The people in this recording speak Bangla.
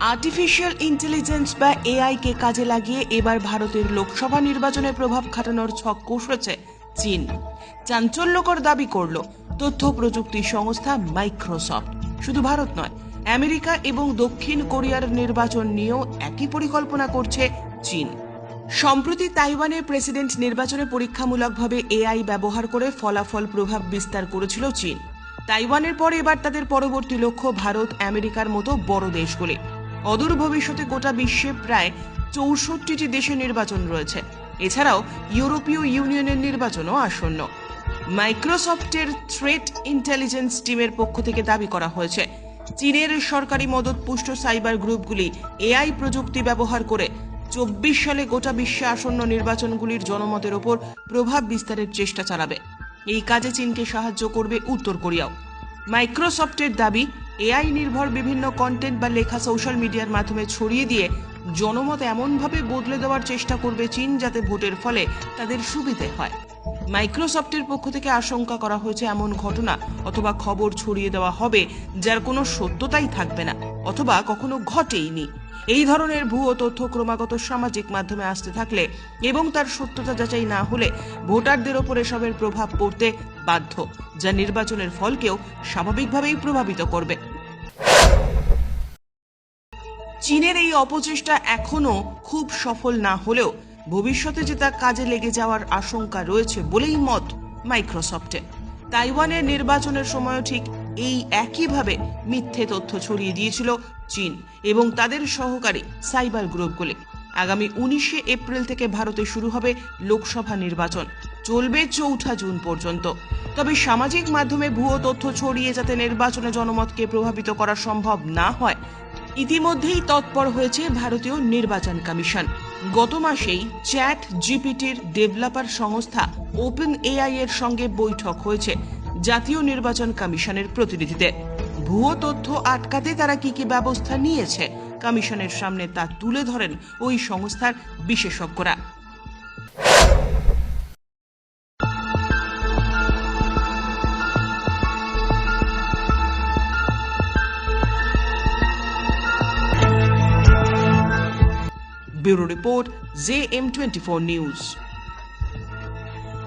আর্টিফিশিয়াল ইন্টেলিজেন্স বা এআই কে কাজে লাগিয়ে এবার ভারতের লোকসভা নির্বাচনে প্রভাব খাটানোর ছক কষেছে চীন। চাঞ্চল্যকর দাবি করল তথ্য প্রযুক্তি সংস্থা মাইক্রোসফট শুধু ভারত নয়, আমেরিকা এবং দক্ষিণ কোরিয়ার নির্বাচন নিয়েও একই পরিকল্পনা করছে চীন। সম্প্রতি তাইওয়ানের প্রেসিডেন্ট নির্বাচনে পরীক্ষামূলকভাবে এআই ব্যবহার করে ফলাফল প্রভাব বিস্তার করেছিল চীন। তাইওয়ানের পর এবার তাদের পরবর্তী লক্ষ্য ভারত আমেরিকার মতো বড় দেশগুলি। অদূর ভবিষ্যতে গোটা বিশ্বে প্রায় চৌষট্টিটি দেশে নির্বাচন রয়েছে। এছাড়াও ইউরোপীয় ইউনিয়নের নির্বাচনও আসন্ন। মাইক্রোসফটের থ্রেট ইন্টেলিজেন্স টিমের পক্ষ থেকে দাবি করা হয়েছে, চীনের সরকারি মদতপুষ্ট সাইবার গ্রুপগুলি এআই প্রযুক্তি ব্যবহার করে চব্বিশ সালে গোটা বিশ্বে আসন্ন নির্বাচনগুলির জনমতের ওপর প্রভাব বিস্তারের চেষ্টা চালাবে। এই কাজে চীনকে সাহায্য করবে উত্তর কোরিয়াও। মাইক্রোসফটের দাবি এআই নির্ভর বিভিন্ন কন্টেন্ট বা লেখা সোশ্যাল মিডিয়ার মাধ্যমে ছড়িয়ে দিয়ে জনমত এমনভাবে বদলে দেওয়ার চেষ্টা করবে চীন যাতে ভোটের ফলে তাদের সুবিধে হয়। মাইক্রোসফটের পক্ষ থেকে আশঙ্কা করা হয়েছে এমন ঘটনা অথবা খবর ছড়িয়ে দেওয়া হবে যার কোনো সত্যতাই থাকবে না অথবা কখনো ঘটেইনি। এই ধরনের ভুয়ো তথ্য ক্রমাগত সামাজিক মাধ্যমে আসতে থাকলে এবং তার সত্যতা যাচাই না হলে ভোটারদের ওপর এসবের প্রভাব পড়তে বাধ্য, যা নির্বাচনের ফলকেও স্বাভাবিকভাবেই প্রভাবিত করবে। চীনের এই অপচেষ্টা এখনও খুব সফল না হলেও ভবিষ্যতে যে তা কাজে লেগে যাওয়ার আশঙ্কা রয়েছে বলেই মত মাইক্রোসফটে তাইওয়ানের নির্বাচনের সময়ও ঠিক এই একইভাবে মিথ্যে তথ্য ছড়িয়ে দিয়েছিল চীন এবং তাদের সহকারী সাইবার গ্রুপগুলি। আগামী উনিশে এপ্রিল থেকে ভারতে শুরু হবে লোকসভা নির্বাচন। চলবে চৌঠা জুন পর্যন্ত। তবে সামাজিক মাধ্যমে ভুয়ো তথ্য ছড়িয়ে যাতে নির্বাচনে জনমতকে প্রভাবিত করা সম্ভব না হয় ইতিমধ্যেই তৎপর হয়েছে ভারতীয় নির্বাচন কমিশন। গত মাসেই চ্যাট জিপিটির ডেভেলপার সংস্থা ওপেন এআই এর সঙ্গে বৈঠক হয়েছে জাতীয় নির্বাচন কমিশনের প্রতিনিধিদের ভুয়ো তথ্য আটকাতে তারা কি কি ব্যবস্থা নিয়েছে, কমিশনের সামনে তা তুলে ধরেন ওই সংস্থার বিশেষজ্ঞরা। Bureau Report, ZM24 News.